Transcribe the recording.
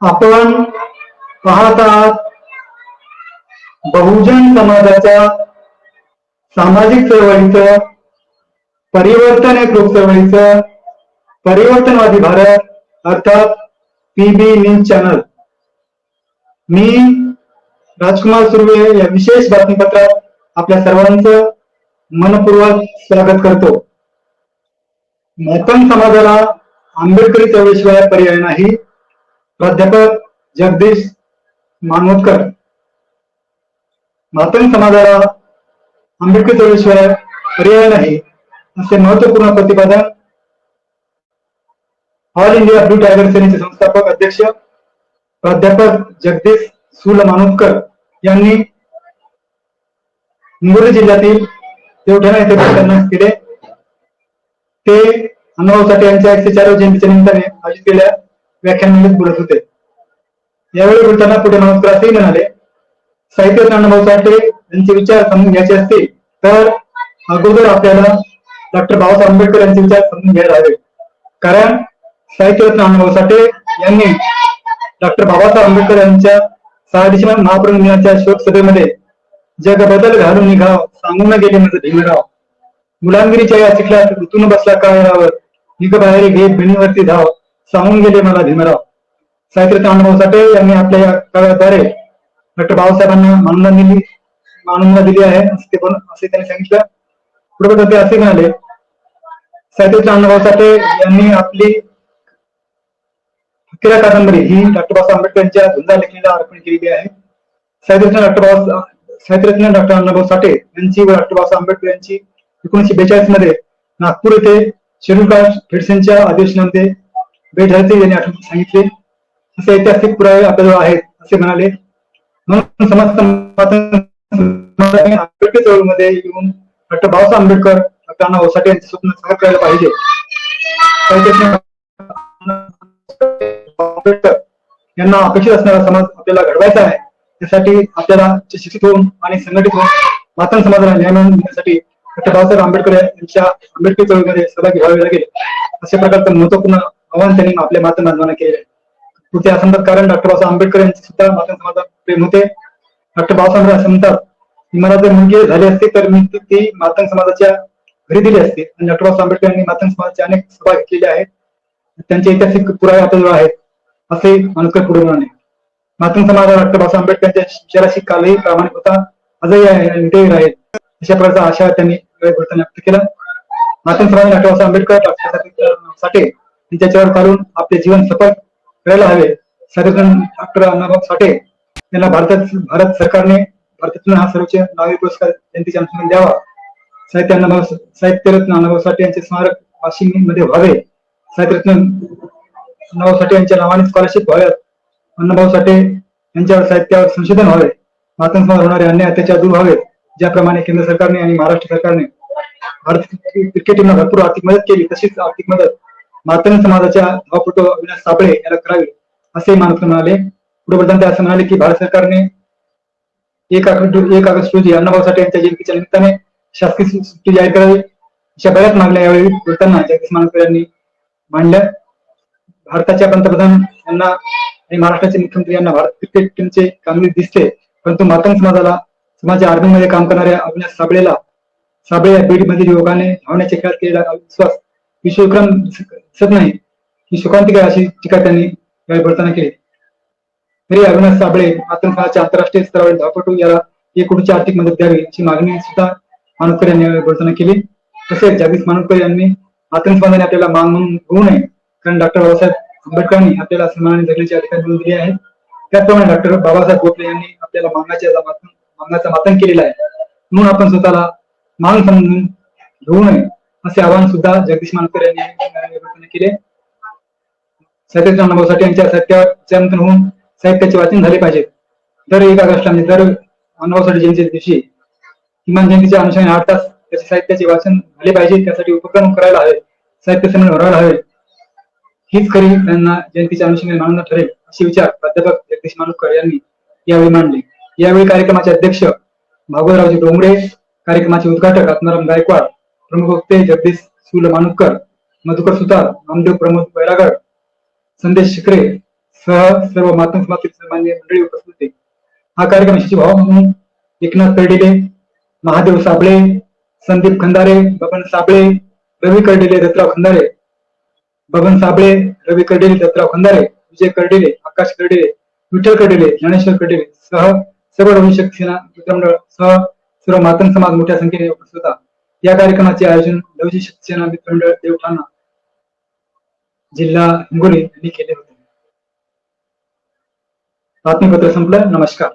आपण पाहत आहात बहुजन समाजाच्या सामाजिक चळवळीचं परिवर्तन एक लोक चळवळीचं परिवर्तनवादी भारत अर्थात पीबी न्यूज चॅनल. मी राजकुमार सुर्वे या विशेष बातमीपत्रात आपल्या सर्वांचं मनपूर्वक स्वागत करतो. मातंग समाजाला आंबेडकरी चळवळीशिवाय पर्याय नाही. प्राध्यापक जगदीश मानवतकर. मातंग समाजाला आंबेडकरी चळवळीशिवाय पर्याय नाही असे महत्त्वपूर्ण प्रतिपादन ऑल इंडिया ब्लू टायगर सेनेचे संस्थापक अध्यक्ष प्राध्यापक जगदीश सुल मानोतकर यांनी हिंगोली जिल्ह्यातील देवठाणा येथे त्यांना केले. ते अण्णाभाऊ साठे यांच्या एकशे चार जयंतीच्या निमित्ताने आयोजित केल्या. व्याख्यानामध्ये बोलत होते. यावेळी बोलताना पुढे नमस्कार असेही म्हणाले. साहित्य अण्णाभाऊ साठे यांचे विचार समजून घ्यायचे असतील तर अगोदर आपल्याला डॉक्टर बाबासाहेब आंबेडकर यांचे विचार समजून घ्यायला हवे. कारण साहित्यरत्न अण्णाभाऊ साठे यांनी डॉक्टर बाबासाहेब आंबेडकर यांच्या सहा डिसेंबर महाप्रभू दिनाच्या शोक सभेमध्ये जग बदल घालून निघाव सांगून गेले म्हणजे भीमराव मुलांगिरीच्या या चिखलात ऋतून बसला काळावर निघ बाहेर घे भिणीवरती धाव. सांगून गेले मला भीमराव. साहित्य अण्णाभाऊ साठे यांनी आपल्या या काव्याद्वारे डॉक्टर बाबासाहेबांना मानवना दिली. मानवना दिली आहे असे ते पण असे त्यांनी सांगितलं. पुढे पुढे ते असे म्हणाले साहित्य अण्णाभाऊ साठे यांनी आपली हत्तीला कादंबरी ही डॉक्टर बाबासाहेब आंबेडकर यांच्या धुंदा लेखणीला अर्पण केलेली आहे. साहित्यरत्न डॉक्टर बाबा साहित्यरत्न डॉक्टर अण्णाभाऊ साठे यांची व डॉक्टर बाबासाहेब आंबेडकर यांची एकोणीशे बेचाळीसमध्ये नागपूर येथे शेड्यूल कास्ट फेडसेनच्या अधिवेशनामध्ये भेट यांनी आठवून सांगितले. असे ऐतिहासिक पुरावे आपल्याजवळ आहेत असे म्हणाले. म्हणून समाज आंबेडकर चळवळीमध्ये येऊन डॉक्टर बाबासाहेब आंबेडकर डॉक्टर अण्णा साठे यांचे स्वप्न साकार करायला पाहिजे. आंबेडकर यांना अपेक्षित असणारा समाज आपल्याला घडवायचा आहे. त्यासाठी आपल्याला शिक्षित होऊन आणि संघटित होऊन मातंग समाजाला न्याय मिळवून देण्यासाठी डॉक्टर बाबासाहेब आंबेडकर यांच्या आंबेडकर चळवळीमध्ये सहभागी व्हावे लागेल. अशा प्रकारचं महत्त्वपूर्ण आव्हान त्यांनी आपल्या मातंग बांधवांना केले. पुढे असं कारण डॉक्टर बाबासाहेब आंबेडकर यांचे सुद्धा मातंग समाजात प्रेम होते. डॉक्टर बाबासाहेब असं मला जर मुलगी झाली असती तर मी ती- मातंग समाजाच्या घरी दिली असते. आणि डॉक्टर बाबासाहेब आंबेडकर यांनी मातंग समाजाचे अनेक सभा घेतलेल्या आहेत. त्यांचे ऐतिहासिक पुरावे आपल्याजवळ आहेत असे मानकर पुढे म्हणाले मातंग समाज डॉक्टर बाबासाहेब आंबेडकरांच्या विचाराशी कालही प्रामाणिक होता. आजही आहे आणि अशा प्रकारचा आशा त्यांनी व्यक्त केला. मातंग समाज डॉक्टर बाबासाहेब आंबेडकर डॉक्टर आणि त्याच्यावर चालून आपले जीवन सफल करायला हवे. सर्वजण डॉक्टर अण्णाभाऊ साठे यांना भारतात भारत सरकारने भारतातून हा सर्वोच्च नागरिक पुरस्कार जयंतीच्या अनुषंगाने द्यावा. साहित्य अण्णाभाऊ साहित्यरत्न अण्णाभाऊ साठे यांचे स्मारक वाशिममध्ये व्हावे. साहित्यरत्न अण्णाभाऊ साठे यांच्या नावाने स्कॉलरशिप व्हाव्यात. अण्णाभाऊ साठे यांच्यावर साहित्यावर संशोधन व्हावे. मातंग होणारे अन्य अत्याचार दूर व्हावे. ज्याप्रमाणे केंद्र सरकारने आणि महाराष्ट्र सरकारने भारत क्रिकेट टीमला भरपूर आर्थिक मदत केली तशीच आर्थिक मदत मातंग समाजाच्या धावपटू अविनाश सापळे याला करावी असे मानस म्हणाले. पुढे बोलताना ते असं म्हणाले की भारत सरकारने एक ऑगस्ट एक ऑगस्ट रोजी अण्णाभाऊ साठे यांच्या जयंतीच्या निमित्ताने शासकीय सुट्टी जाहीर करावी अशा बऱ्याच मागण्या यावेळी बोलताना जगदीश मानकर यांनी मांडल्या. भारताच्या पंतप्रधान यांना आणि महाराष्ट्राचे मुख्यमंत्री यांना भारत क्रिकेट टीमचे कामगिरी दिसते परंतु मातंग समाजाला समाजाच्या आर्मी मध्ये काम करणाऱ्या अविनाश साबळेला साबळे या बीड मधील युवकाने धावण्याच्या खेळात केलेला विश्वास विश्वविक्रम दिसत नाही ही शोकांतिका अशी टीका त्यांनी यावेळी बोलताना केली. तरी अविनाश साबळे मातंग आंतरराष्ट्रीय स्तरावरील धावपटू याला एक कोटीची आर्थिक मदत द्यावी अशी मागणी सुद्धा मानोतकर यांनी यावेळी बोलताना केली. तसेच जगदीश मानुकर यांनी आतंकवादाने आपल्याला मान म्हणून होऊ नये कारण डॉक्टर बाबासाहेब आंबेडकरांनी आपल्याला सन्मानाने जगण्याचे अधिकार मिळवून दिले आहेत. त्याचप्रमाणे डॉक्टर बाबासाहेब गोखले यांनी आपल्याला मागण्याच्या मागण्याचा मातन केलेला केलेलं आहे. म्हणून आपण स्वतःला मान समजून घेऊ नये. असे आवाहन सुद्धा जगदीश मानकर यांनी केले. साहित्य अनुभवासाठी यांच्या साहित्यावर होऊन साहित्याचे वाचन झाले पाहिजे. दर एक ऑगस्ट आणि दर अनुभवासाठी जयंतीच्या दिवशी किमान जयंतीच्या अनुषंगाने आठ तास त्याचे साहित्याचे वाचन झाले पाहिजे. त्यासाठी उपक्रम करायला हवे. साहित्य संमेलन भरायला हवे. हीच खरी त्यांना जयंतीच्या अनुषंगाने मानणं ठरेल असे विचार प्राध्यापक जगदीश मानुकर यांनी यावेळी मांडले. यावेळी कार्यक्रमाचे अध्यक्ष भागवतरावजी डोंगरे कार्यक्रमाचे उद्घाटक आत्माराम गायकवाड प्रमुख वक्ते जगदीश सुल मानुकर मधुकर सुतार नामदेव प्रमोद बैरागड संदेश शिकरे सह सर्व मातम समाजातील सन्मान्य मंडळी उपस्थित होते. हा कार्यक्रम यशस्वी भाव म्हणून एकनाथ कर्डिले महादेव साबळे संदीप खंदारे बबन साबळे रवी कर्डिले दत्तराव खंदारे बबन साबळे रवी कर्डिले दत्तराव खंदारे विजय कर्डिले आकाश कर्डिले विठ्ठल कर्डिले ज्ञानेश्वर कर्डिले सह सर्व रविशक सेना मित्रमंडळ सह सर्व मातम समाज मोठ्या संख्येने उपस्थित होता. या कार्यक्रमाचे आयोजन लवजी शक्ती सेना मित्रमंडळ देवठाणा जिल्हा हिंगोली यांनी केले होते. बातमीपत्र संपलं. नमस्कार.